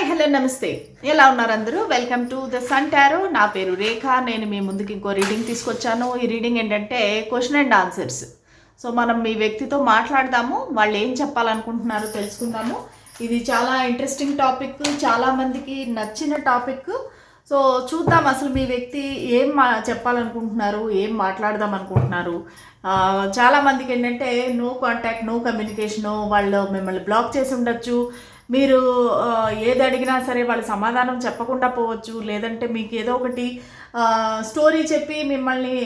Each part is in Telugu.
హాయ్ హలో నమస్తే. ఎలా ఉన్నారు అందరూ? Welcome to the sun tarot నా పేరు రేఖ. నేను మీ ముందుకి ఇంకో రీడింగ్ తీసుకొచ్చాను. ఈ రీడింగ్ ఏంటంటే క్వశ్చన్ అండ్ ఆన్సర్స్ సో మనం మీ వ్యక్తితో మాట్లాడదాము. వాళ్ళు ఏం చెప్పాలనుకుంటున్నారో తెలుసుకుందాము. ఇది చాలా ఇంట్రెస్టింగ్ టాపిక్ చాలామందికి నచ్చిన టాపిక్ సో చూద్దాం అసలు మీ వ్యక్తి ఏం మా చెప్పాలనుకుంటున్నారు? ఏం మాట్లాడదాం అనుకుంటున్నారు? చాలామందికి ఏంటంటే నో కాంటాక్ట్ నో కమ్యూనికేషను వాళ్ళు మిమ్మల్ని బ్లాక్ చేసి ఉండొచ్చు. మీరు ఏది అడిగినా సరే వాళ్ళు సమాధానం చెప్పకుండా పోవచ్చు లేదంటే మీకు ఏదో ఒకటి స్టోరీ చెప్పి మిమ్మల్ని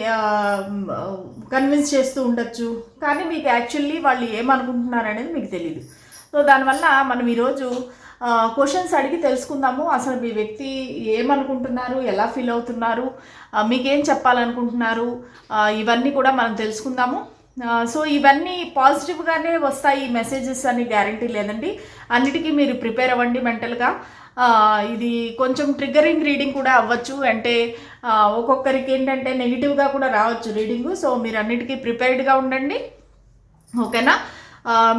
కన్విన్స్ చేస్తూ ఉండొచ్చు. కానీ మీకు యాక్చువల్లీ వాళ్ళు ఏమనుకుంటున్నారు అనేది మీకు తెలియదు సో దానివల్ల మనం ఈరోజు క్వశ్చన్స్ అడిగి తెలుసుకుందాము. అసలు మీ వ్యక్తి ఏమనుకుంటున్నారు ఎలా ఫీల్ అవుతున్నారు మీకేం చెప్పాలనుకుంటున్నారు ఇవన్నీ కూడా మనం తెలుసుకుందాము. సో ఇవన్నీ పాజిటివ్గానే వస్తాయి ఈ మెసేజెస్ అని గ్యారంటీ లేదండి. అన్నిటికీ మీరు ప్రిపేర్ అవ్వండి మెంటల్గా ఇది కొంచెం ట్రిగ్గరింగ్ రీడింగ్ కూడా అవ్వచ్చు. అంటే ఒక్కొక్కరికి ఏంటంటే నెగిటివ్గా కూడా రావచ్చు రీడింగు సో మీరు అన్నిటికీ ప్రిపేర్డ్గా ఉండండి. ఓకేనా?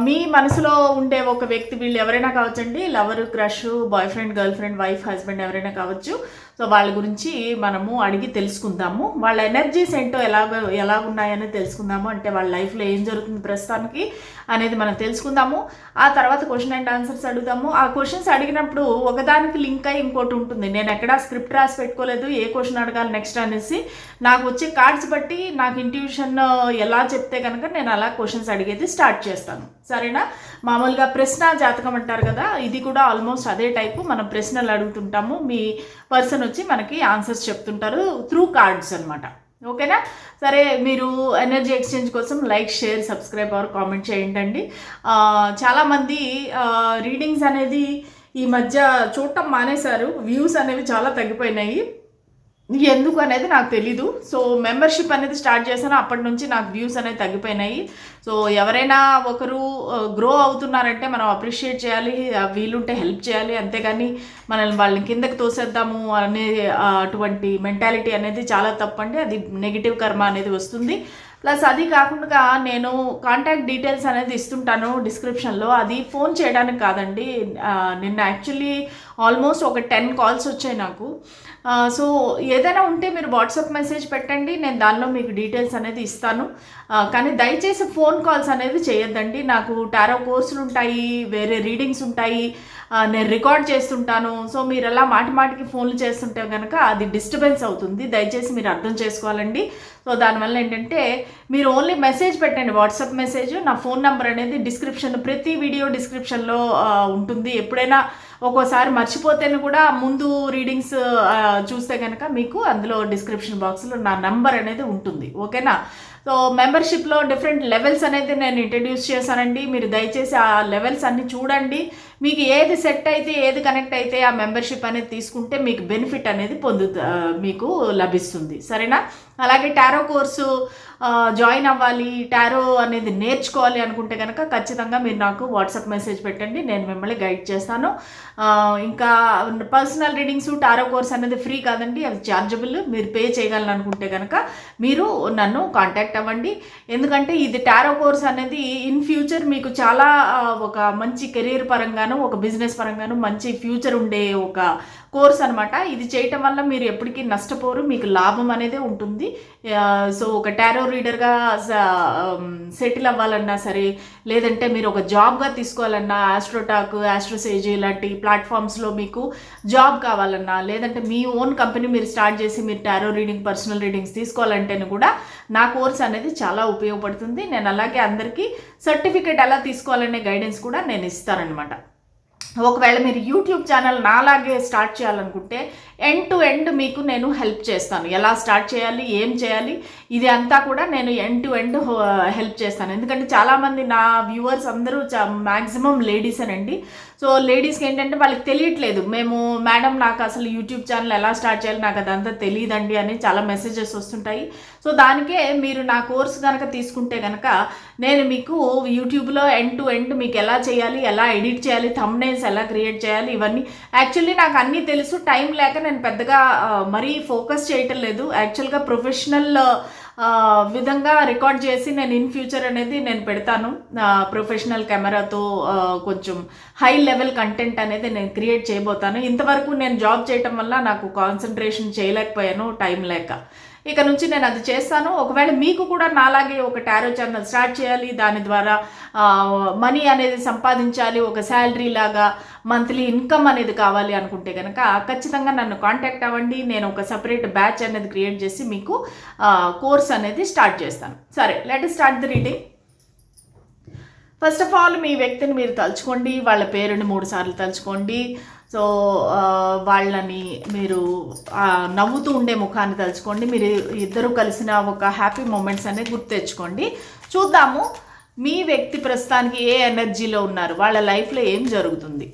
మీ మనసులో ఉండే ఒక వ్యక్తి వీళ్ళు ఎవరైనా కావచ్చండి? Lover crush boyfriend girlfriend wife husband ఎవరైనా కావచ్చు. సో వాళ్ళ గురించి మనము అడిగి తెలుసుకుందాము. వాళ్ళ ఎనర్జీస్ ఏంటో ఎలాగ ఎలా ఉన్నాయని తెలుసుకుందాము. అంటే వాళ్ళ లైఫ్లో ఏం జరుగుతుంది ప్రస్తుతానికి అనేది మనం తెలుసుకుందాము. ఆ తర్వాత క్వశ్చన్ అండ్ ఆన్సర్స్ అడుగుదాము. ఆ క్వశ్చన్స్ అడిగినప్పుడు ఒకదానికి లింక్ అయి ఇంకోటి ఉంటుంది. నేను ఎక్కడా స్క్రిప్ట్ రాసి పెట్టుకోలేదు. ఏ క్వశ్చన్ అడగాలి నెక్స్ట్ అనేసి. నాకు వచ్చే కార్డ్స్ బట్టి నాకు ఇంట్యూషన్ ఎలా చెప్తే కనుక నేను అలా క్వశ్చన్స్ అడిగేది స్టార్ట్ చేస్తాను. సరేనా? మామూలుగా ప్రశ్న జాతకం అంటారు కదా ఇది కూడా ఆల్మోస్ట్ అదే టైపు మనం ప్రశ్నలు అడుగుతుంటాము. మీ పర్సన్ వచ్చి మనకి ఆన్సర్స్ చెప్తుంటారు త్రూ కార్డ్స్ అన్నమాట. ఓకేనా? సరే మీరు ఎనర్జీ ఎక్స్చేంజ్ కోసం like share subscribe or comment చేయండి చాలామంది రీడింగ్స్ అనేది ఈ మధ్య చూడటం మానేశారు. వ్యూస్ అనేవి చాలా తగ్గిపోయినాయి. ఎందుకు అనేది నాకు తెలీదు. సో మెంబర్షిప్ అనేది స్టార్ట్ చేశాను. అప్పటి నుంచి నాకు వ్యూస్ అనేది తగ్గిపోయినాయి. సో ఎవరైనా ఒకరు గ్రో అవుతున్నారంటే మనం అప్రిషియేట్ చేయాలి. ఆ, వీలుంటే హెల్ప్ చేయాలి. అంతేగాని మనల్ని వాళ్ళని కిందకి తోసేద్దాము అనే అటువంటి మెంటాలిటీ అనేది చాలా తప్పండి. అది నెగిటివ్ కర్మ అనేది వస్తుంది. ప్లస్ అది కాకుండా నేను కాంటాక్ట్ డీటెయిల్స్ అనేది ఇస్తుంటాను డిస్క్రిప్షన్లో అది ఫోన్ చేయడానికి కాదండి. నిన్న యాక్చువల్లీ ఆల్మోస్ట్ ఒక టెన్ కాల్స్ వచ్చాయి నాకు. సో ఏదైనా ఉంటే మీరు వాట్సాప్ మెసేజ్ పెట్టండి. నేను దానిలో మీకు డీటెయిల్స్ అనేది ఇస్తాను. కానీ దయచేసి ఫోన్ కాల్స్ అనేది చేయొద్దండి. నాకు టారో కోర్సులు ఉంటాయి వేరే రీడింగ్స్ ఉంటాయి. నేను రికార్డ్ చేస్తుంటాను. సో మీరు అలా మాటి మాటికి ఫోన్లు చేస్తుంటే కనుక అది డిస్టర్బెన్స్ అవుతుంది. దయచేసి మీరు అర్థం చేసుకోవాలండి. సో దానివల్ల ఏంటంటే మీరు ఓన్లీ మెసేజ్ పెట్టండి. వాట్సాప్ మెసేజ్ నా ఫోన్ నెంబర్ అనేది డిస్క్రిప్షన్ ప్రతి వీడియో డిస్క్రిప్షన్లో ఉంటుంది. ఎప్పుడైనా ఒక్కోసారి మర్చిపోతేనే కూడా ముందు రీడింగ్స్ చూస్తే కనుక మీకు అందులో డిస్క్రిప్షన్ బాక్స్లో నా నెంబర్ అనేది ఉంటుంది. ఓకేనా సో మెంబర్షిప్లో డిఫరెంట్ లెవెల్స్ అనేది నేను ఇంట్రడ్యూస్ చేశానండి. మీరు దయచేసి ఆ లెవెల్స్ అన్ని చూడండి. మీకు ఏది సెట్ అయితే ఏది కనెక్ట్ అయితే ఆ మెంబర్షిప్ అనేది తీసుకుంటే మీకు బెనిఫిట్ అనేది పొందు మీకు లభిస్తుంది. సరేనా? అలాగే టారో కోర్సు జాయిన్ అవ్వాలి. టారో అనేది నేర్చుకోవాలి అనుకుంటే కనుక ఖచ్చితంగా మీరు నాకు వాట్సాప్ మెసేజ్ పెట్టండి. నేను మిమ్మల్ని గైడ్ చేస్తాను. ఇంకా పర్సనల్ రీడింగ్స్ టారో కోర్స్ అనేది ఫ్రీ కాదండి. అది ఛార్జబుల్ మీరు పే చేయగలను అనుకుంటే కనుక మీరు నన్ను కాంటాక్ట్ అవ్వండి ఎందుకంటే ఇది టారో కోర్స్ అనేది ఇన్ ఫ్యూచర్ మీకు చాలా ఒక మంచి కెరీర్ పరంగాను ఒక బిజినెస్ పరంగాను మంచి ఫ్యూచర్ ఉండే ఒక కోర్స్ అనమాట ఇది చేయటం వల్ల మీరు ఎప్పటికీ నష్టపోరు మీకు లాభం అనేది ఉంటుంది. సో ఒక టారో రీడర్గా సెటిల్ అవ్వాలన్నా సరే లేదంటే మీరు ఒక జాబ్గా తీసుకోవాలన్నా ఆస్ట్రోటాక్ ఆస్ట్రోసేజ్ ఇలాంటి ప్లాట్ఫామ్స్లో మీకు జాబ్ కావాలన్నా లేదంటే మీ ఓన్ కంపెనీ మీరు స్టార్ట్ చేసి మీరు టారో రీడింగ్ పర్సనల్ రీడింగ్స్ తీసుకోవాలంటేనే కూడా నా కోర్స్ అనేది చాలా ఉపయోగపడుతుంది. నేను అలాగే అందరికీ సర్టిఫికేట్ ఎలా తీసుకోవాలనే గైడెన్స్ కూడా నేను ఇస్తానన్నమాట. ఒకవేళ మీరు యూట్యూబ్ ఛానల్ నాలాగే స్టార్ట్ చేయాలనుకుంటే ఎండ్ టు ఎండ్ మీకు నేను హెల్ప్ చేస్తాను. ఎలా స్టార్ట్ చేయాలి ఏం చేయాలి ఇది అంతా కూడా నేను ఎండ్ టు ఎండ్ హెల్ప్ చేస్తాను. ఎందుకంటే చాలామంది నా వ్యూవర్స్ అందరూ మ్యాక్సిమం లేడీసేనండి సో లేడీస్కి ఏంటంటే వాళ్ళకి తెలియట్లేదు. మేము మేడం నాకు అసలు యూట్యూబ్ ఛానల్ ఎలా స్టార్ట్ చేయాలి నాకు అదంతా తెలియదండి అని చాలా మెసేజెస్ వస్తుంటాయి. సో దానికే మీరు నా కోర్స్ కనుక తీసుకుంటే కనుక నేను మీకు యూట్యూబ్లో ఎండ్ టు ఎండ్ మీకు ఎలా చేయాలి ఎలా ఎడిట్ చేయాలి థంబ్నైల్స్ ఎలా క్రియేట్ చేయాలి ఇవన్నీ. యాక్చువల్లీ నాకు అన్నీ తెలుసు. టైం లేక నేను పెద్దగా మరీ ఫోకస్ చేయటం లేదు. యాక్చువల్గా ప్రొఫెషనల్ విధంగా రికార్డ్ చేసి నేను ఇన్ ఫ్యూచర్ అనేది నేను పెడతాను. ప్రొఫెషనల్ కెమెరాతో కొంచెం హై లెవెల్ కంటెంట్ అనేది నేను క్రియేట్ చేయబోతాను. ఇంతవరకు నేను జాబ్ చేయటం వల్ల నాకు కాన్సన్ట్రేషన్ చేయలేకపోయాను టైం లేక. ఇక నుంచి నేను అది చేస్తాను. ఒకవేళ మీకు కూడా నాలాగే ఒక టారో ఛానల్ స్టార్ట్ చేయాలి దాని ద్వారా మనీ అనేది సంపాదించాలి ఒక శాలరీ లాగా మంత్లీ ఇన్కమ్ అనేది కావాలి అనుకుంటే కనుక ఖచ్చితంగా నన్ను కాంటాక్ట్ అవ్వండి. నేను ఒక సపరేట్ బ్యాచ్ అనేది క్రియేట్ చేసి మీకు కోర్స్ అనేది స్టార్ట్ చేస్తాను. సరే let start the reading. First of all మీ వ్యక్తిని మీరు తలుచుకోండి వాళ్ళ పేరుని మూడు సార్లు తలుచుకోండి. సో వాళ్ళని మీరు నవ్వుతూ ఉండే ముఖాన్ని తలుచుకోండి. మీరు ఇద్దరు కలిసిన ఒక హ్యాపీ మూమెంట్స్ అనేది గుర్తు తెచ్చుకోండి. చూద్దాము మీ వ్యక్తి ప్రస్తుతానికి ఏ ఎనర్జీలో ఉన్నారు? వాళ్ళ లైఫ్లో ఏం జరుగుతుంది?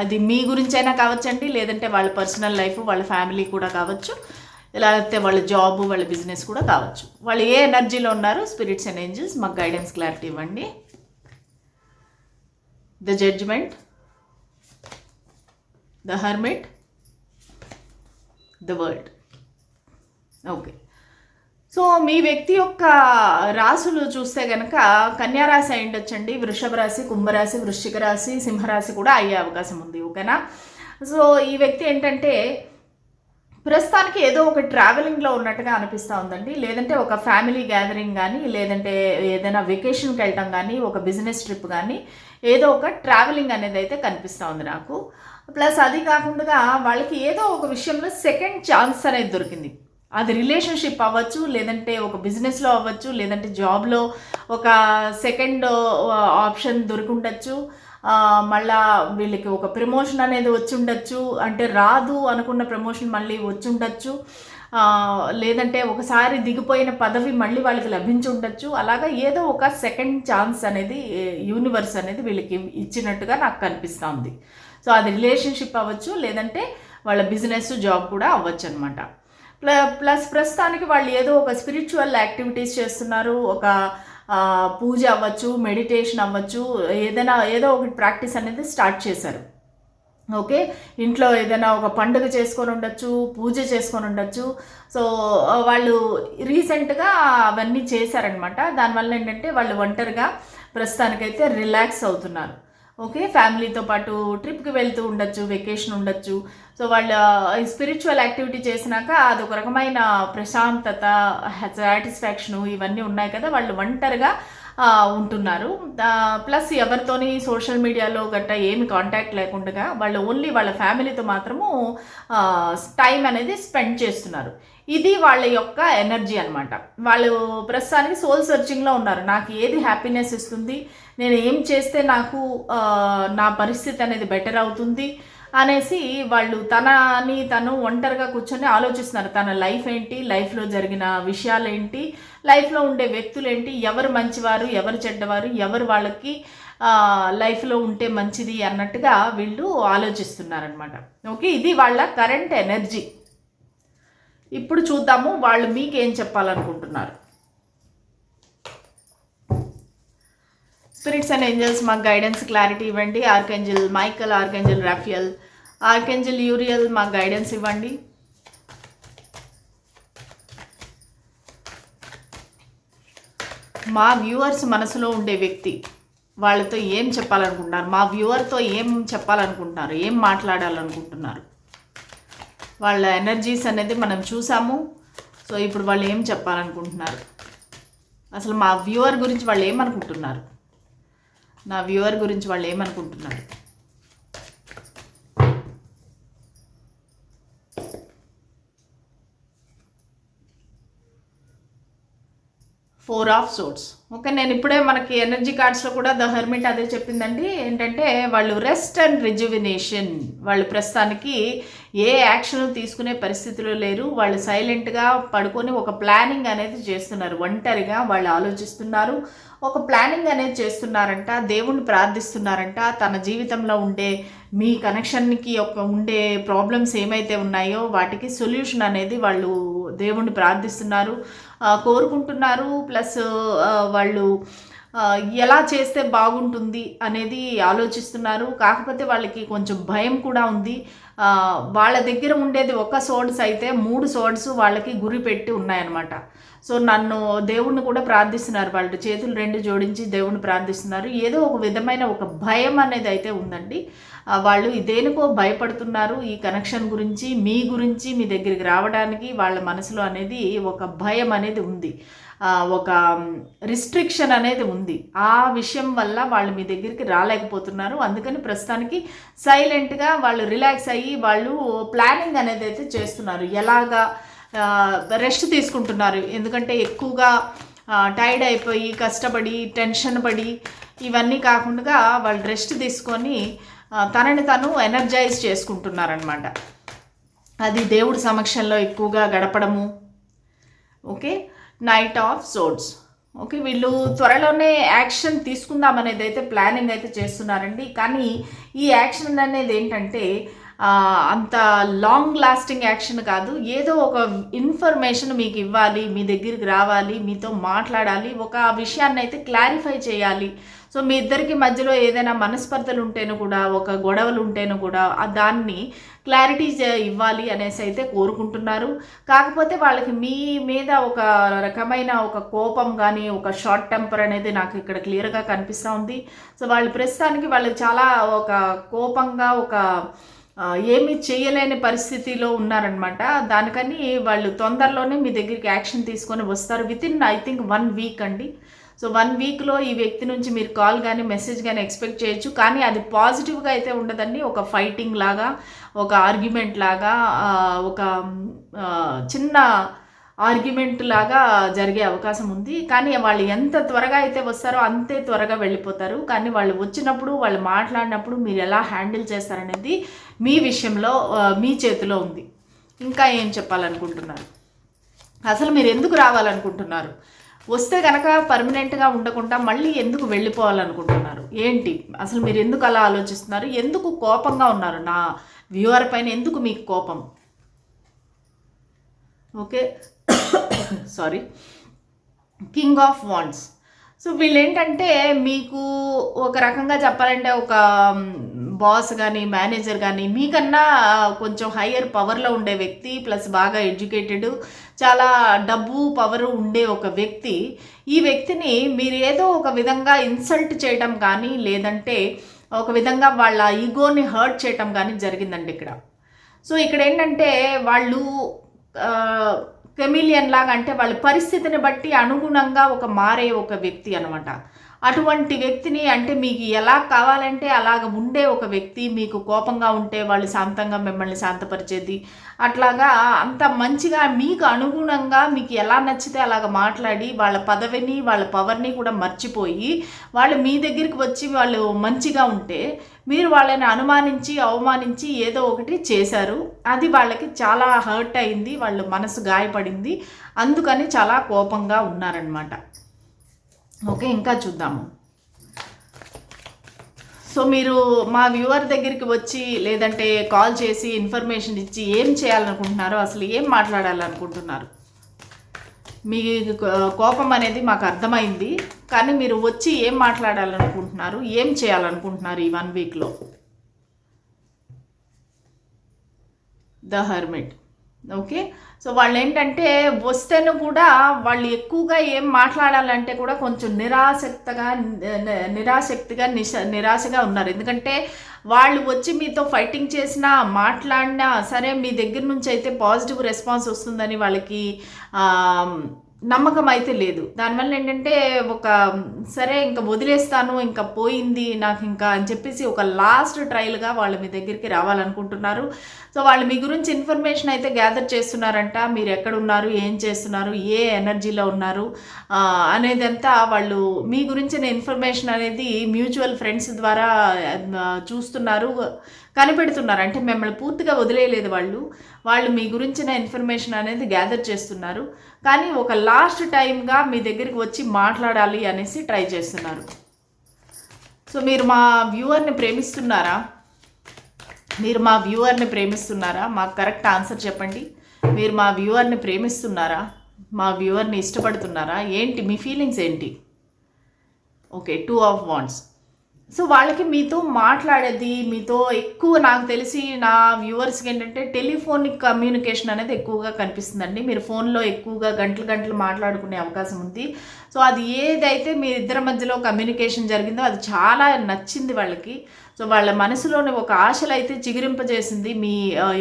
అది మీ గురించైనా కావచ్చండి లేదంటే వాళ్ళ పర్సనల్ లైఫ్ వాళ్ళ ఫ్యామిలీ కూడా కావచ్చు లేకపోతే వాళ్ళ జాబ్ వాళ్ళ బిజినెస్ కూడా కావచ్చు. వాళ్ళు ఏ ఎనర్జీలో ఉన్నారు స్పిరిట్స్ అండ్ ఏంజల్స్ మాకు గైడెన్స్ క్లారిటీ ఇవ్వండి. The judgement. The hermit the world okay so మీ వ్యక్తి యొక్క రాసులు చూస్తే కనుక కన్యారాశి అయి ఉండొచ్చండి. వృషభ రాశి కుంభరాశి వృశ్చిక రాశి సింహరాశి కూడా అయ్యే అవకాశం ఉంది. ఓకేనా? సో ఈ వ్యక్తి ఏంటంటే ప్రస్తుతానికి ఏదో ఒక ట్రావెలింగ్లో ఉన్నట్టుగా అనిపిస్తూ ఉందండి. లేదంటే ఒక ఫ్యామిలీ గ్యాదరింగ్ కానీ లేదంటే ఏదైనా వెకేషన్కి వెళ్ళటం కానీ ఒక బిజినెస్ ట్రిప్ కానీ ఏదో ఒక ట్రావెలింగ్ అనేది అయితే కనిపిస్తూ ఉంది నాకు. ప్లస్ అది కాకుండా వాళ్ళకి ఏదో ఒక విషయంలో సెకండ్ ఛాన్స్ అనేది దొరికింది. అది రిలేషన్షిప్ అవ్వచ్చు లేదంటే ఒక బిజినెస్లో అవ్వచ్చు లేదంటే జాబ్లో ఒక సెకండ్ ఆప్షన్ దొరికిండొచ్చు. మళ్ళా వీళ్ళకి ఒక ప్రమోషన్ అనేది వచ్చి ఉండొచ్చు అంటే రాదు అనుకున్న ప్రమోషన్ మళ్ళీ వచ్చి ఉండొచ్చు లేదంటే ఒకసారి దిగిపోయిన పదవి మళ్ళీ వాళ్ళకి లభించి ఉండొచ్చు అలాగా ఏదో ఒక సెకండ్ ఛాన్స్ అనేది యూనివర్స్ అనేది వీళ్ళకి ఇచ్చినట్టుగా నాకు కనిపిస్తూ ఉంది సో అది రిలేషన్షిప్ అవ్వచ్చు లేదంటే వాళ్ళ బిజినెస్ జాబ్ కూడా అవ్వచ్చు అనమాట ప్ల ప్లస్ ప్రస్తుతానికి వాళ్ళు ఏదో ఒక స్పిరిచువల్ యాక్టివిటీస్ చేస్తున్నారు ఒక పూజ అవ్వచ్చు మెడిటేషన్ అవ్వచ్చు ఏదైనా ఏదో ఒకటి ప్రాక్టీస్ అనేది స్టార్ట్ చేశారు. ఓకే? ఇంట్లో ఏదైనా ఒక పండుగ చేసుకొని ఉండొచ్చు పూజ చేసుకొని ఉండొచ్చు. సో వాళ్ళు రీసెంట్గా అవన్నీ చేశారనమాట దానివల్ల ఏంటంటే వాళ్ళు ఒంటరిగా ప్రస్తుతానికైతే రిలాక్స్ అవుతున్నారు. ఓకే ఫ్యామిలీతో పాటు ట్రిప్కి వెళ్తూ ఉండొచ్చు వెకేషన్ ఉండొచ్చు. సో వాళ్ళ స్పిరిచువల్ యాక్టివిటీ చేసినాక అది ఒక రకమైన ప్రశాంతత సాటిస్ఫాక్షను ఇవన్నీ ఉన్నాయి కదా వాళ్ళు ఒంటరిగా ఉంటున్నారు. ప్లస్ ఎవరితోని సోషల్ మీడియాలో గట్టా ఏమి కాంటాక్ట్ లేకుండా వాళ్ళు ఓన్లీ వాళ్ళ ఫ్యామిలీతో మాత్రము టైం అనేది స్పెండ్ చేస్తున్నారు. ఇది వాళ్ళ యొక్క ఎనర్జీ అనమాట వాళ్ళు ప్రస్తుతానికి సోల్ సెర్చింగ్లో ఉన్నారు. నాకు ఏది హ్యాపీనెస్ ఇస్తుంది నేను ఏం చేస్తే నాకు నా పరిస్థితి అనేది బెటర్ అవుతుంది అనేసి వాళ్ళు తనని తను ఒంటరిగా కూర్చొని ఆలోచిస్తున్నారు. తన లైఫ్ ఏంటి? లైఫ్లో జరిగిన విషయాలు ఏంటి లైఫ్లో ఉండే వ్యక్తులు ఏంటి ఎవరు మంచివారు? ఎవరు చెడ్డవారు? ఎవరు వాళ్ళకి లైఫ్లో ఉంటే మంచిది అన్నట్టుగా వీళ్ళు ఆలోచిస్తున్నారనమాట ఓకే ఇది వాళ్ళ కరెంట్ ఎనర్జీ ఇప్పుడు చూద్దాము వాళ్ళు మీకేం చెప్పాలనుకుంటున్నారు? స్పిరిట్స్ అండ్ ఏంజల్స్ మాకు గైడెన్స్ క్లారిటీ ఇవ్వండి. Archangel Michael archangel Raphael archangel Uriel మాకు గైడెన్స్ ఇవ్వండి. మా వ్యూవర్స్ మనసులో ఉండే వ్యక్తి వాళ్ళతో ఏం చెప్పాలనుకుంటున్నారు? మా వ్యూవర్తో ఏం చెప్పాలనుకుంటున్నారు? ఏం మాట్లాడాలనుకుంటున్నారు? వాళ్ళ ఎనర్జీస్ అనేది మనం చూసాము. సో ఇప్పుడు వాళ్ళు ఏం చెప్పాలనుకుంటున్నారు? అసలు మా వ్యూవర్ గురించి వాళ్ళు ఏమనుకుంటున్నారు? నా వ్యూవర్ గురించి వాళ్ళు ఏమనుకుంటున్నారు? ఫోర్ ఆఫ్ సోట్స్ ఓకే నేను ఇప్పుడే మనకి ఎనర్జీ కార్డ్స్లో కూడా ద హెర్మిట్ అదే చెప్పిందండి. ఏంటంటే వాళ్ళు రెస్ట్ అండ్ రిజువినేషన్. వాళ్ళు ప్రస్తుతానికి ఏ యాక్షన్ తీసుకునే పరిస్థితిలో లేరు. వాళ్ళు సైలెంట్గా పడుకొని ఒక ప్లానింగ్ అనేది చేస్తున్నారు. ఒంటరిగా వాళ్ళు ఆలోచిస్తున్నారు. ఒక ప్లానింగ్ అనేది చేస్తున్నారంట. దేవుణ్ణి ప్రార్థిస్తున్నారంట. తన జీవితంలో ఉండే మీ కనెక్షన్కి ఒక ఉండే ప్రాబ్లమ్స్ ఏమైతే ఉన్నాయో వాటికి సొల్యూషన్ అనేది వాళ్ళు దేవుణ్ణి ప్రార్థిస్తున్నారు. కోరుకుంటున్నారు ప్లస్ వాళ్ళు ఎలా చేస్తే బాగుంటుంది అనేది ఆలోచిస్తున్నారు. కాకపోతే వాళ్ళకి కొంచెం భయం కూడా ఉంది. వాళ్ళ దగ్గర ఉండేది ఒక సోడ్స్ అయితే మూడు సోడ్స్ వాళ్ళకి గురి పెట్టి ఉన్నాయన్నమాట. సో నన్ను దేవుణ్ణి కూడా ప్రార్థిస్తున్నారు. వాళ్ళు చేతులు రెండు జోడించి దేవుణ్ణి ప్రార్థిస్తున్నారు. ఏదో ఒక విధమైన ఒక భయం అనేది అయితే ఉందండి. వాళ్ళు దేనికో భయపడుతున్నారు. ఈ కనెక్షన్ గురించి మీ గురించి మీ దగ్గరికి రావడానికి వాళ్ళ మనసులో అనేది ఒక భయం అనేది ఉంది. ఒక రిస్ట్రిక్షన్ అనేది ఉంది. ఆ విషయం వల్ల వాళ్ళు మీ దగ్గరికి రాలేకపోతున్నారు. అందుకని ప్రస్తుతానికి సైలెంట్గా వాళ్ళు రిలాక్స్ అయ్యి వాళ్ళు ప్లానింగ్ అనేది అయితే చేస్తున్నారు. ఎలాగా రెస్ట్ తీసుకుంటున్నారు. ఎందుకంటే ఎక్కువగా టైర్డ్ అయిపోయి కష్టపడి టెన్షన్ పడి ఇవన్నీ కాకుండా వాళ్ళు రెస్ట్ తీసుకొని తనని తను ఎనర్జైజ్ చేసుకుంటున్నారనమాట అది దేవుడి సమక్షంలో ఎక్కువగా గడపడము. Okay? Knight of swords okay? వీళ్ళు త్వరలోనే యాక్షన్ తీసుకుందాం అనేది అయితే ప్లానింగ్ అయితే చేస్తున్నారండి. కానీ ఈ యాక్షన్ అనేది ఏంటంటే అంత లాంగ్ లాస్టింగ్ యాక్షన్ కాదు. ఏదో ఒక ఇన్ఫర్మేషన్ మీకు ఇవ్వాలి మీ దగ్గరికి రావాలి మీతో మాట్లాడాలి ఒక విషయాన్ని అయితే క్లారిఫై చేయాలి. సో మీ ఇద్దరికి మధ్యలో ఏదైనా మనస్పర్ధలు ఉంటేనూ కూడా ఒక గొడవలు ఉంటేనూ కూడా ఆ దాన్ని క్లారిటీ ఇవ్వాలి అనేసి అయితే కోరుకుంటున్నారు. కాకపోతే వాళ్ళకి మీ మీద ఒక రకమైన ఒక కోపం కానీ ఒక షార్ట్ టెంపర్ అనేది నాకు ఇక్కడ క్లియర్గా కనిపిస్తూ ఉంది. సో వాళ్ళు ప్రస్తుతానికి వాళ్ళు చాలా ఒక కోపంగా ఒక ఏమీ చేయలేని పరిస్థితిలో ఉన్నారనమాట దానికని వాళ్ళు తొందరలోనే మీ దగ్గరికి యాక్షన్ తీసుకొని వస్తారు. Within I think one week అండి సో వన్ వీక్లో ఈ వ్యక్తి నుంచి మీరు కాల్ కానీ మెసేజ్ కానీ ఎక్స్పెక్ట్ చేయొచ్చు. కానీ అది పాజిటివ్గా అయితే ఉండదండి. ఒక ఫైటింగ్ లాగా ఒక ఆర్గ్యుమెంట్ లాగా ఒక చిన్న ఆర్గ్యుమెంట్ లాగా జరిగే అవకాశం ఉంది. కానీ వాళ్ళు ఎంత త్వరగా అయితే వస్తారో అంతే త్వరగా వెళ్ళిపోతారు. కానీ వాళ్ళు వచ్చినప్పుడు వాళ్ళు మాట్లాడినప్పుడు మీరు ఎలా హ్యాండిల్ చేస్తారనేది మీ విషయంలో మీ చేతిలో ఉంది. ఇంకా ఏం చెప్పాలనుకుంటున్నారు? అసలు మీరు ఎందుకు రావాలనుకుంటున్నారు? వస్తే కనుక పర్మనెంట్గా ఉండకుండా మళ్ళీ ఎందుకు వెళ్ళిపోవాలనుకుంటున్నారు? ఏంటి? అసలు మీరు ఎందుకు అలా ఆలోచిస్తున్నారు? ఎందుకు కోపంగా ఉన్నారు? నా వ్యూవర్ పైన ఎందుకు మీకు కోపం? Okay? Sorry king of wands so వీళ్ళేంటంటే మీకు ఒక రకంగా చెప్పాలంటే ఒక బాస్ కానీ మేనేజర్ కానీ మీకన్నా కొంచెం హయ్యర్ పవర్లో ఉండే వ్యక్తి ప్లస్ బాగా ఎడ్యుకేటెడ్ చాలా డబ్బు పవర్ ఉండే ఒక వ్యక్తి. ఈ వ్యక్తిని మీరు ఏదో ఒక విధంగా ఇన్సల్ట్ చేయడం కానీ లేదంటే ఒక విధంగా వాళ్ళ ఈగోని హర్ట్ చేయటం కానీ జరిగిందండి ఇక్కడ. సో ఇక్కడ ఏంటంటే వాళ్ళు కెమిలియన్ లాగా అంటే వాళ్ళ పరిస్థితిని బట్టి అనుగుణంగా ఒక మారే ఒక వ్యక్తి అనమాట అటువంటి వ్యక్తిని అంటే మీకు ఎలా కావాలంటే అలాగ ఉండే ఒక వ్యక్తి మీకు కోపంగా ఉంటే వాళ్ళు శాంతంగా మిమ్మల్ని శాంతపరిచేది. అట్లాగా అంత మంచిగా మీకు అనుగుణంగా మీకు ఎలా నచ్చితే అలాగ మాట్లాడి వాళ్ళ పదవిని వాళ్ళ పవర్ని కూడా మర్చిపోయి వాళ్ళు మీ దగ్గరికి వచ్చి వాళ్ళు మంచిగా ఉంటే మీరు వాళ్ళని అనుమానించి అవమానించి ఏదో ఒకటి చేశారు. అది వాళ్ళకి చాలా హర్ట్ అయింది వాళ్ళ మనసు గాయపడింది. అందుకని చాలా కోపంగా ఉన్నారనమాట ఓకే ఇంకా చూద్దాము. సో మీరు మా వ్యూవర్ దగ్గరికి వచ్చి లేదంటే కాల్ చేసి ఇన్ఫర్మేషన్ ఇచ్చి ఏం చేయాలనుకుంటున్నారో అసలు ఏం మాట్లాడాలనుకుంటున్నారు? మీ కోపం అనేది మాకు అర్థమైంది. కానీ మీరు వచ్చి ఏం మాట్లాడాలనుకుంటున్నారు? ఏం చేయాలనుకుంటున్నారు ఈ వన్ వీక్లో ద హర్మిట్. ఓకే? సో వాళ్ళు ఏంటంటే వస్తేను కూడా వాళ్ళు ఎక్కువగా ఏం మాట్లాడాలంటే కూడా కొంచెం నిరాసక్తగా నిరాసక్తిగా నిశ నిరాశగా ఉన్నారు. ఎందుకంటే వాళ్ళు వచ్చి మీతో ఫైటింగ్ చేసినా మాట్లాడినా సరే మీ దగ్గర నుంచి అయితే పాజిటివ్ రెస్పాన్స్ వస్తుందని వాళ్ళకి నమ్మకం అయితే లేదు. దానివల్ల ఏంటంటే ఒక సరే ఇంకా వదిలేస్తాను ఇంకా పోయింది నాకు ఇంకా అని చెప్పేసి ఒక లాస్ట్ ట్రయల్గా వాళ్ళు మీ దగ్గరికి రావాలనుకుంటున్నారు. సో వాళ్ళు మీ గురించి ఇన్ఫర్మేషన్ అయితే గ్యాదర్ చేస్తున్నారంట. మీరు ఎక్కడ ఉన్నారు ఏం చేస్తున్నారు ఏ ఎనర్జీలో ఉన్నారు అనేదంతా వాళ్ళు మీ గురించిన ఇన్ఫర్మేషన్ అనేది మ్యూచువల్ ఫ్రెండ్స్ ద్వారా చూస్తున్నారు. కనిపెడుతున్నారు. అంటే మిమ్మల్ని పూర్తిగా వదిలేయలేదు వాళ్ళు. వాళ్ళు మీ గురించిన ఇన్ఫర్మేషన్ అనేది గ్యాదర్ చేస్తున్నారు. కానీ ఒక లాస్ట్ టైంగా మీ దగ్గరికి వచ్చి మాట్లాడాలి అనేసి ట్రై చేస్తున్నారు. సో మీరు మా వ్యూవర్ని ప్రేమిస్తున్నారా? మీరు మా వ్యూవర్ని ప్రేమిస్తున్నారా? మాకు కరెక్ట్ ఆన్సర్ చెప్పండి. మీరు మా వ్యూవర్ని ప్రేమిస్తున్నారా? మా వ్యూవర్ని ఇష్టపడుతున్నారా? ఏంటి? మీ ఫీలింగ్స్ ఏంటి? Okay two of wands so వాళ్ళకి మీతో మాట్లాడేది మీతో ఎక్కువ నాకు తెలిసి నా వ్యూవర్స్కి ఏంటంటే టెలిఫోనిక్ కమ్యూనికేషన్ అనేది ఎక్కువగా కనిపిస్తుందండి. మీరు ఫోన్లో ఎక్కువగా గంటలు గంటలు మాట్లాడుకునే అవకాశం ఉంది. సో అది ఏదైతే మీ ఇద్దరి మధ్యలో కమ్యూనికేషన్ జరిగిందో అది చాలా నచ్చింది వాళ్ళకి. సో వాళ్ళ మనసులోని ఒక ఆశలు అయితే చిగురింపజేసింది మీ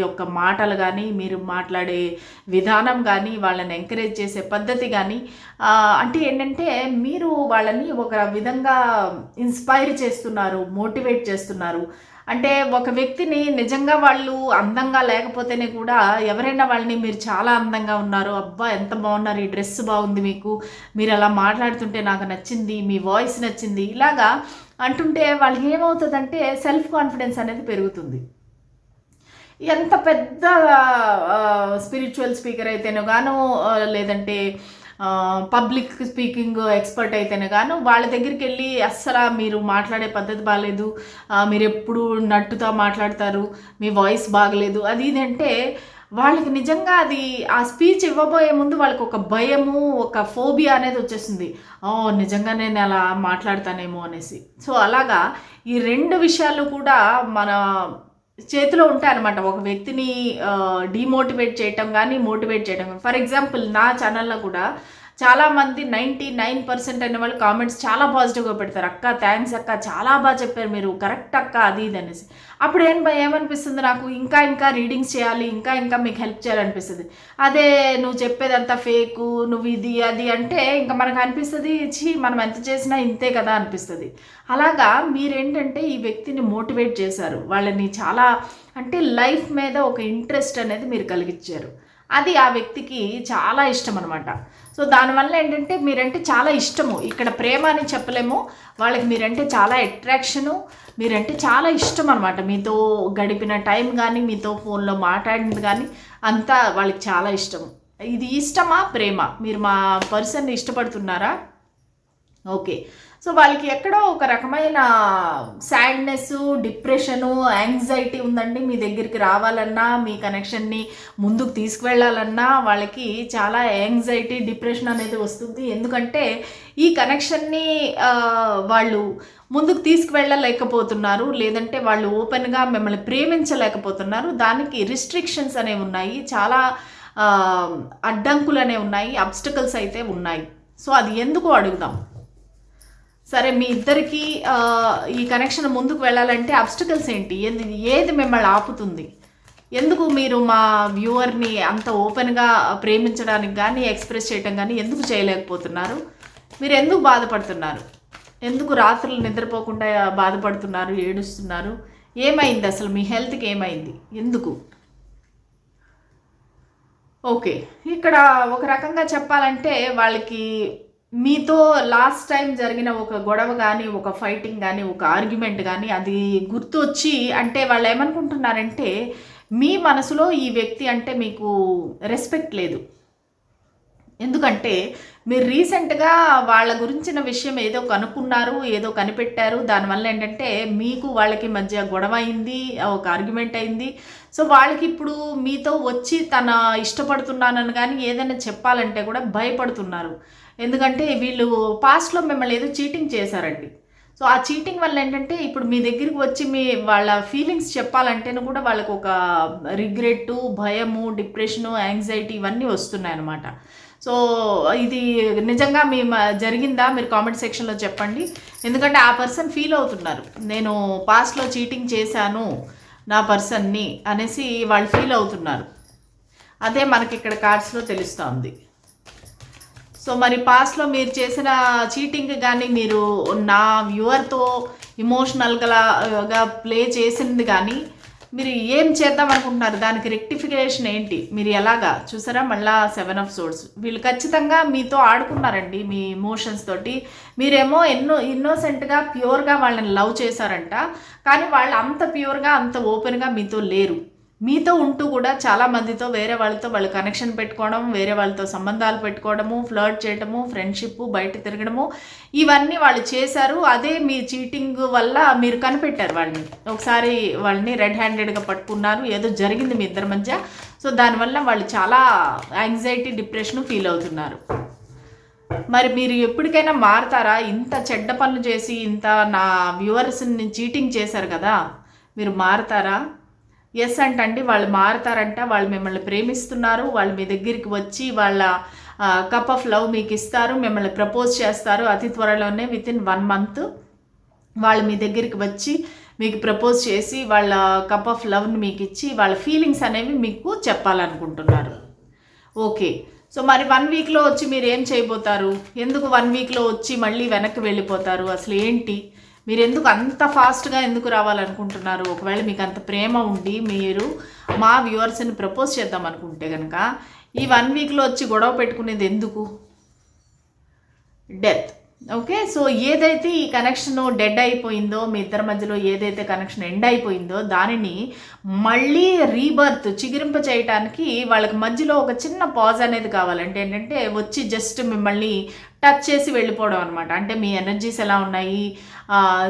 యొక్క మాటలు కానీ మీరు మాట్లాడే విధానం కానీ వాళ్ళని ఎంకరేజ్ చేసే పద్ధతి కానీ అంటే ఏంటంటే మీరు వాళ్ళని ఒక విధంగా ఇన్స్పైర్ చేస్తున్నారు మోటివేట్ చేస్తున్నారు. అంటే ఒక వ్యక్తిని నిజంగా వాళ్ళు అందంగా లేకపోతేనే కూడా ఎవరైనా వాళ్ళని మీరు చాలా అందంగా ఉన్నారు అబ్బా ఎంత బాగున్నారు ఈ డ్రెస్ బాగుంది మీకు మీరు అలా మాట్లాడుతుంటే నాకు నచ్చింది మీ వాయిస్ నచ్చింది ఇలాగా అంటుంటే వాళ్ళకి ఏమవుతుందంటే సెల్ఫ్ కాన్ఫిడెన్స్ అనేది పెరుగుతుంది. ఎంత పెద్ద స్పిరిచువల్ స్పీకర్ అయితేనో గాను లేదంటే పబ్లిక్ స్పీకింగ్ ఎక్స్పర్ట్ అయితేనే కానీ వాళ్ళ దగ్గరికి వెళ్ళి అస్సలు మీరు మాట్లాడే పద్ధతి బాగాలేదు మీరు ఎప్పుడు నట్టుతో మాట్లాడతారు. మీ వాయిస్ బాగలేదు. అది ఇది అంటే వాళ్ళకి నిజంగా అది ఆ స్పీచ్ ఇవ్వబోయే ముందు వాళ్ళకి ఒక భయము ఒక ఫోబియా అనేది వచ్చేస్తుంది ఓ నిజంగా నేను అలా మాట్లాడతానేమో అనేసి. సో అలాగా ఈ రెండు విషయాలు కూడా మన చేతిలో ఉంటాయి అనమాట ఒక వ్యక్తిని డిమోటివేట్ చేయటం కానీ మోటివేట్ చేయటం కానీ ఫర్ ఎగ్జాంపుల్ నా ఛానల్లో కూడా చాలామంది నైంటీ నైన్ పర్సెంట్ అయిన వాళ్ళు కామెంట్స్ చాలా పాజిటివ్గా పెడతారు. అక్క థ్యాంక్స్ అక్క చాలా బాగా చెప్పారు మీరు. కరెక్ట్ అక్క అది ఇది అనేసి. అప్పుడు ఏం ఏమనిపిస్తుంది నాకు? ఇంకా ఇంకా రీడింగ్స్ చేయాలి ఇంకా ఇంకా మీకు హెల్ప్ చేయాలనిపిస్తుంది. అదే నువ్వు చెప్పేదంతా ఫేకు నువ్వు ఇది అది అంటే ఇంకా మనకు అనిపిస్తుంది ఛీ మనం ఎంత చేసినా ఇంతే కదా అనిపిస్తుంది. అలాగా మీరేంటంటే ఈ వ్యక్తిని మోటివేట్ చేశారు. వాళ్ళని చాలా అంటే లైఫ్ మీద ఒక ఇంట్రెస్ట్ అనేది మీరు కలిగించారు. అది ఆ వ్యక్తికి చాలా ఇష్టం అనమాట సో దానివల్ల ఏంటంటే మీరంటే చాలా ఇష్టము. ఇక్కడ ప్రేమ అని చెప్పలేము. వాళ్ళకి మీరంటే చాలా అట్రాక్షను మీరంటే చాలా ఇష్టం అనమాట మీతో గడిపిన టైం కానీ మీతో ఫోన్లో మాట్లాడింది కానీ అంతా వాళ్ళకి చాలా ఇష్టం ఇది ఇష్టమా? ప్రేమ. మీరు మా పర్సన్ని ఇష్టపడుతున్నారా? ఓకే సో వాళ్ళకి ఎక్కడో ఒక రకమైన సాడ్నెస్ డిప్రెషను యాంగ్జైటీ ఉందండి మీ దగ్గరికి రావాలన్నా మీ కనెక్షన్ని ముందుకు తీసుకువెళ్ళాలన్నా వాళ్ళకి చాలా యాంగ్జైటీ డిప్రెషన్ అనేది వస్తుంది. ఎందుకంటే ఈ కనెక్షన్ని వాళ్ళు ముందుకు తీసుకువెళ్ళలేకపోతున్నారు. లేదంటే వాళ్ళు ఓపెన్గా మిమ్మల్ని ప్రేమించలేకపోతున్నారు. దానికి రిస్ట్రిక్షన్స్ అనేవి ఉన్నాయి. చాలా అడ్డంకులు అనేవి ఉన్నాయి. అబ్స్టకల్స్ అయితే ఉన్నాయి. సో అది ఎందుకు అడుగుదాం? సరే మీ ఇద్దరికి ఈ కనెక్షన్ ముందుకు వెళ్ళాలంటే అబ్స్టికల్స్ ఏంటి? ఏది మిమ్మల్ని ఆపుతుంది? ఎందుకు మీరు మా వ్యూవర్ని అంత ఓపెన్గా ప్రేమించడానికి కానీ ఎక్స్ప్రెస్ చేయడం కానీ ఎందుకు చేయలేకపోతున్నారు? మీరు ఎందుకు బాధపడుతున్నారు? ఎందుకు రాత్రులు నిద్రపోకుండా బాధపడుతున్నారు ఏడుస్తున్నారు? ఏమైంది అసలు? మీ హెల్త్కి ఏమైంది? ఎందుకు? ఓకే. ఇక్కడ ఒక రకంగా చెప్పాలంటే వాళ్ళకి మీతో లాస్ట్ టైం జరిగిన ఒక గొడవ కానీ ఒక ఫైటింగ్ కానీ ఒక ఆర్గ్యుమెంట్ కానీ అది గుర్తొచ్చి అంటే వాళ్ళు ఏమనుకుంటున్నారంటే మీ మనసులో ఈ వ్యక్తి అంటే మీకు రెస్పెక్ట్ లేదు. ఎందుకంటే మీరు రీసెంట్గా వాళ్ళ గురించిన విషయం ఏదో కనుక్కున్నారు ఏదో కనిపెట్టారు. దానివల్ల ఏంటంటే మీకు వాళ్ళకి మధ్య గొడవ అయింది ఒక ఆర్గ్యుమెంట్ అయింది. సో వాళ్ళకి ఇప్పుడు మీతో వచ్చి తన ఇష్టపడుతున్నానని కానీ ఏదైనా చెప్పాలంటే కూడా భయపడుతున్నారు. ఎందుకంటే వీళ్ళు పాస్ట్లో మిమ్మల్ని ఏదో చీటింగ్ చేశారండి. సో ఆ చీటింగ్ వల్ల ఏంటంటే ఇప్పుడు మీ దగ్గరికి వచ్చి మీ వాళ్ళ ఫీలింగ్స్ చెప్పాలంటేనే కూడా వాళ్ళకు ఒక రిగ్రెట్ భయము డిప్రెషను యాంగ్జైటీ ఇవన్నీ వస్తున్నాయి అన్నమాట సో ఇది నిజంగా మీ జరిగిందా? మీరు కామెంట్ సెక్షన్లో చెప్పండి. ఎందుకంటే ఆ పర్సన్ ఫీల్ అవుతున్నారు. నేను పాస్ట్లో చీటింగ్ చేశాను నా పర్సన్ని అనేసి వాళ్ళు ఫీల్ అవుతున్నారు. అదే మనకి ఇక్కడ కార్డ్స్లో తెలుస్తోంది సో మరి పాస్ట్లో మీరు చేసిన చీటింగ్ కానీ మీరు నా వ్యూవర్తో ఇమోషనల్గా ప్లే చేసింది కానీ మీరు ఏం చేద్దాం అనుకుంటున్నారు? దానికి రెక్టిఫికేషన్ ఏంటి? మీరు ఎలాగా? చూసారా? మళ్ళా సెవెన్ ఆఫ్ సోర్స్ వీళ్ళు ఖచ్చితంగా మీతో ఆడుకున్నారండి మీ ఇమోషన్స్ తోటి. మీరేమో ఎన్నో ఇన్నోసెంట్గా ప్యూర్గా వాళ్ళని లవ్ చేశారంట. కానీ వాళ్ళు అంత ప్యూర్గా అంత ఓపెన్గా మీతో లేరు. మీతో ఉంటూ కూడా చాలా మందితో వేరే వాళ్ళతో వాళ్ళు కనెక్షన్ పెట్టుకోవడం వేరే వాళ్ళతో సంబంధాలు పెట్టుకోవడము ఫ్లర్ట్ చేయడము ఫ్రెండ్షిప్ బయట తిరగడము ఇవన్నీ వాళ్ళు చేశారు. అదే మీ చీటింగ్ వల్ల మీరు కనిపెట్టారు వాళ్ళని. ఒకసారి వాళ్ళని రెడ్ హ్యాండెడ్గా పట్టుకున్నారు. ఏదో జరిగింది మీ ఇద్దరి మధ్య. సో దానివల్ల వాళ్ళు చాలా యాంగ్జైటీ డిప్రెషన్ ఫీల్ అవుతున్నారు. మరి మీరు ఎప్పటికైనా మారతారా? ఇంత చెడ్డ పనులు చేసి ఇంత నా వ్యూవర్స్ని చీటింగ్ చేశారు కదా. మీరు మారతారా? ఎస్ అంటండి వాళ్ళు మారతారంట వాళ్ళు మిమ్మల్ని ప్రేమిస్తున్నారు వాళ్ళు మీ దగ్గరికి వచ్చి వాళ్ళ కప్ ఆఫ్ లవ్ మీకు ఇస్తారు మిమ్మల్ని ప్రపోజ్ చేస్తారు అతి త్వరలోనే విత్ ఇన్ వన్ మంత్ వాళ్ళు మీ దగ్గరికి వచ్చి మీకు ప్రపోజ్ చేసి వాళ్ళ కప్ ఆఫ్ లవ్ని మీకు ఇచ్చి వాళ్ళ ఫీలింగ్స్ అనేవి మీకు చెప్పాలనుకుంటున్నారు. ఓకే సో మరి వన్ వీక్లో వచ్చి మీరు ఏం చేయబోతారు? ఎందుకు వన్ వీక్లో వచ్చి మళ్ళీ వెనక్కి వెళ్ళిపోతారు? అసలు ఏంటి? మీరు ఎందుకు అంత ఫాస్ట్గా ఎందుకు రావాలనుకుంటున్నారు? ఒకవేళ మీకు అంత ప్రేమ ఉండి మీరు మా వ్యూవర్స్ని ప్రపోజ్ చేద్దాం అనుకుంటే కనుక ఈ వన్ వీక్లో వచ్చి గొడవ పెట్టుకునేది ఎందుకు? డెత్. ఓకే? సో ఏదైతే ఈ కనెక్షన్ డెడ్ అయిపోయిందో మీ ఇద్దరి మధ్యలో ఏదైతే కనెక్షన్ ఎండ్ అయిపోయిందో దానిని మళ్ళీ రీబర్త్ చిగురింప చేయటానికి వాళ్ళకి మధ్యలో ఒక చిన్న పాజ్ అనేది కావాలంటే ఏంటంటే వచ్చి జస్ట్ మిమ్మల్ని టచ్ చేసి వెళ్ళిపోవడం అనమాట అంటే మీ ఎనర్జీస్ ఎలా ఉన్నాయి?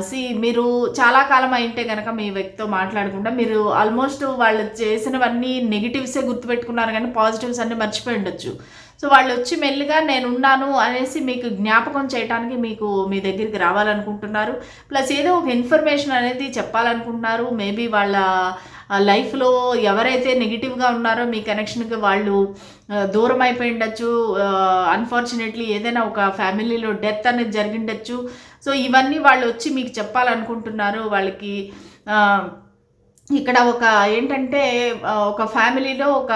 సి మీరు చాలా కాలం అయింటే కనుక మీ వ్యక్తితో మాట్లాడకుండా మీరు ఆల్మోస్ట్ వాళ్ళు చేసినవన్నీ నెగిటివ్సే గుర్తుపెట్టుకున్నారు కానీ పాజిటివ్స్ అన్నీ మర్చిపోయి ఉండొచ్చు. సో వాళ్ళు వచ్చి మెల్లిగా నేను ఉన్నాను అనేసి మీకు జ్ఞాపకం చేయడానికి మీకు మీ దగ్గరికి రావాలనుకుంటున్నారు. ప్లస్ ఏదో ఒక ఇన్ఫర్మేషన్ అనేది చెప్పాలనుకుంటున్నారు. మేబీ వాళ్ళ లైఫ్లో ఎవరైతే నెగిటివ్గా ఉన్నారో మీ కనెక్షన్కి వాళ్ళు దూరం అయిపోయి ఉండొచ్చు. అన్ఫార్చునేట్లీ ఏదైనా ఒక ఫ్యామిలీలో డెత్ అనేది జరిగిండొచ్చు సో ఇవన్నీ వాళ్ళు వచ్చి మీకు చెప్పాలనుకుంటున్నారు. వాళ్ళకి ఇక్కడ ఒక ఏంటంటే ఒక ఫ్యామిలీలో ఒక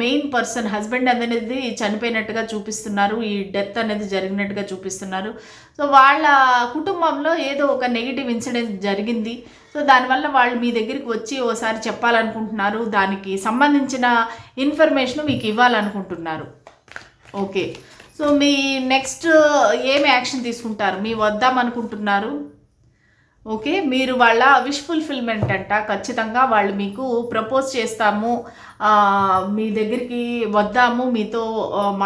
మెయిన్ పర్సన్ హస్బెండ్ అనేది చనిపోయినట్టుగా చూపిస్తున్నారు. ఈ డెత్ అనేది జరిగినట్టుగా చూపిస్తున్నారు. సో వాళ్ళ కుటుంబంలో ఏదో ఒక నెగిటివ్ ఇన్సిడెంట్ జరిగింది. సో దానివల్ల వాళ్ళు మీ దగ్గరికి వచ్చి ఓసారి చెప్పాలనుకుంటున్నారు. దానికి సంబంధించిన ఇన్ఫర్మేషన్ మీకు ఇవ్వాలనుకుంటున్నారు. ఓకే. సో మీ నెక్స్ట్ ఏమి యాక్షన్ తీసుకుంటారు? మీ వద్దామనుకుంటున్నారు? ఓకే మీరు వాళ్ళ విష్ ఫుల్ఫిల్మెంట్ అంట. ఖచ్చితంగా వాళ్ళు మీకు ప్రపోజ్ చేస్తాము. మీ దగ్గరికి వద్దాము మీతో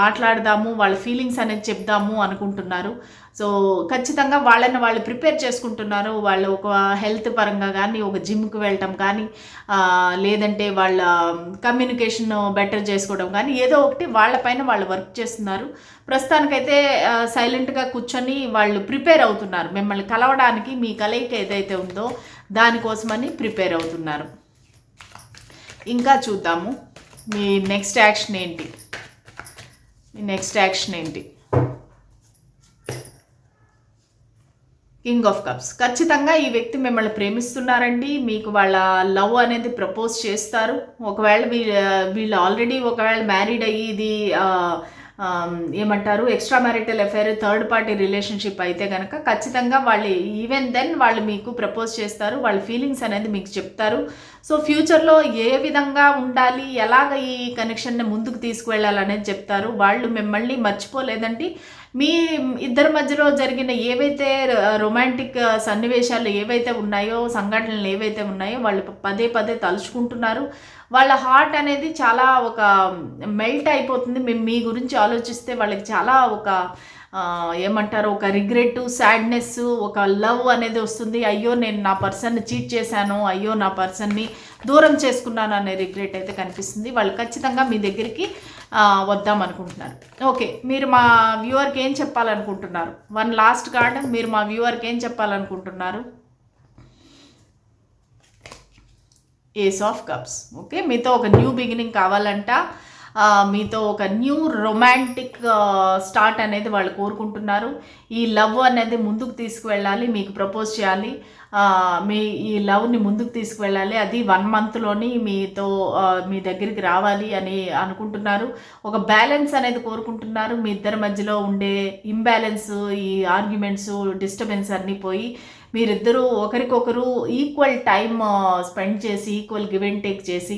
మాట్లాడదాము వాళ్ళ ఫీలింగ్స్ అనేది చెప్దాము అనుకుంటున్నారు. సో ఖచ్చితంగా వాళ్ళని వాళ్ళు ప్రిపేర్ చేసుకుంటున్నారు. వాళ్ళు ఒక హెల్త్ పరంగా కానీ ఒక జిమ్కి వెళ్ళటం కానీ లేదంటే వాళ్ళ కమ్యూనికేషన్ బెటర్ చేసుకోవడం కానీ ఏదో ఒకటి వాళ్ళపైన వాళ్ళు వర్క్ చేస్తున్నారు. ప్రస్తుతానికైతే సైలెంట్గా కూర్చొని వాళ్ళు ప్రిపేర్ అవుతున్నారు. మిమ్మల్ని కలవడానికి మీ కలయిక ఏదైతే ఉందో దానికోసమని ప్రిపేర్ అవుతున్నారు. ఇంకా చూద్దాము. మీ నెక్స్ట్ యాక్షన్ ఏంటి? మీ నెక్స్ట్ యాక్షన్ ఏంటి? కింగ్ ఆఫ్ కప్స్ ఖచ్చితంగా ఈ వ్యక్తి మిమ్మల్ని ప్రేమిస్తున్నారండి. మీకు వాళ్ళ లవ్ అనేది ప్రపోజ్ చేస్తారు. ఒకవేళ వీళ్ళు వీళ్ళు ఆల్రెడీ ఒకవేళ మ్యారీడ్ అయ్యి ఇది ఏమంటారు extra marital affair third party relationship అయితే కనుక ఖచ్చితంగా వాళ్ళు ఈవెన్ దెన్ వాళ్ళు మీకు ప్రపోజ్ చేస్తారు. వాళ్ళ ఫీలింగ్స్ అనేది మీకు చెప్తారు. సో ఫ్యూచర్లో ఏ విధంగా ఉండాలి ఎలాగ ఈ కనెక్షన్ని ముందుకు తీసుకువెళ్ళాలనేది చెప్తారు. వాళ్ళు మిమ్మల్ని మర్చిపోలేదండి. మీ ఇద్దరి మధ్యలో జరిగిన ఏవైతే రొమాంటిక్ సన్నివేశాలు ఏవైతే ఉన్నాయో సంఘటనలు ఏవైతే ఉన్నాయో వాళ్ళు పదే పదే తలుచుకుంటున్నారు. వాళ్ళ హార్ట్ అనేది చాలా ఒక మెల్ట్ అయిపోతుంది. మేము మీ గురించి ఆలోచిస్తే వాళ్ళకి చాలా ఒక ఏమంటారు ఒక రిగ్రెట్ సాడ్నెస్ ఒక లవ్ అనేది వస్తుంది. అయ్యో నేను నా పర్సన్ని చీట్ చేశాను. అయ్యో నా పర్సన్ని దూరం చేసుకున్నాను అనే రిగ్రెట్ అయితే కనిపిస్తుంది. వాళ్ళు ఖచ్చితంగా మీ దగ్గరికి వద్దాం అనుకుంటున్నారు ఓకే మీరు మా వ్యూవర్కి ఏం చెప్పాలనుకుంటున్నారు? వన్ లాస్ట్ కార్డ్ మీరు మా వ్యూవర్కి ఏం చెప్పాలనుకుంటున్నారు? ఏస్ ఆఫ్ కప్స్ ఓకే మీతో ఒక న్యూ బిగినింగ్ కావాలంట. మీతో ఒక న్యూ రొమాంటిక్ స్టార్ట్ అనేది వాళ్ళు కోరుకుంటున్నారు. ఈ లవ్ అనేది ముందుకు తీసుకువెళ్ళాలి మీకు ప్రపోజ్ చేయాలి. మీ ఈ లవ్ని ముందుకు తీసుకువెళ్ళాలి. అది వన్ మంత్లోని మీతో మీ దగ్గరికి రావాలి అని అనుకుంటున్నారు. ఒక బ్యాలెన్స్ అనేది కోరుకుంటున్నారు. మీ ఇద్దరి మధ్యలో ఉండే ఇంబ్యాలెన్స్ ఈ ఆర్గ్యుమెంట్స్ డిస్టర్బెన్స్ అన్నీ పోయి మీరిద్దరూ ఒకరికొకరు ఈక్వల్ టైం స్పెండ్ చేసి ఈక్వల్ గివ్ అండ్ టేక్ చేసి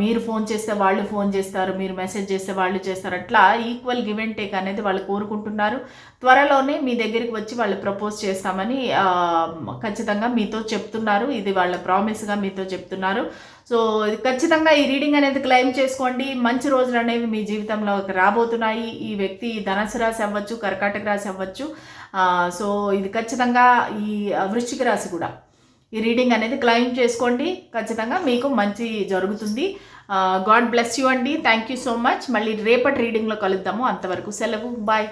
మీరు ఫోన్ చేస్తే వాళ్ళు ఫోన్ చేస్తారు మీరు మెసేజ్ చేస్తే వాళ్ళు చేస్తారు. అట్లా ఈక్వల్ గివ్ అండ్ టేక్ అనేది వాళ్ళు కోరుకుంటున్నారు. త్వరలోనే మీ దగ్గరికి వచ్చి వాళ్ళు ప్రపోజ్ చేస్తామని ఖచ్చితంగా మీతో చెప్తున్నారు. ఇది వాళ్ళ ప్రామిస్గా మీతో చెప్తున్నారు. సో ఖచ్చితంగా ఈ రీడింగ్ అనేది క్లెయిమ్ చేసుకోండి. మంచి రోజులు అనేవి మీ జీవితంలో రాబోతున్నాయి. ఈ వ్యక్తి ధనసు రాశి అవ్వచ్చు కర్కాటక రాశి అవ్వచ్చు. సో ఇది ఖచ్చితంగా ఈ వృశ్చిక రాశి కూడా. ఈ రీడింగ్ అనేది క్లెయిమ్ చేసుకోండి. ఖచ్చితంగా మీకు మంచి జరుగుతుంది. గాడ్ బ్లెస్ యూ అండి. Thank you so much. మళ్ళీ రేపటి రీడింగ్లో కలుద్దాము. అంతవరకు సెలవు. బాయ్.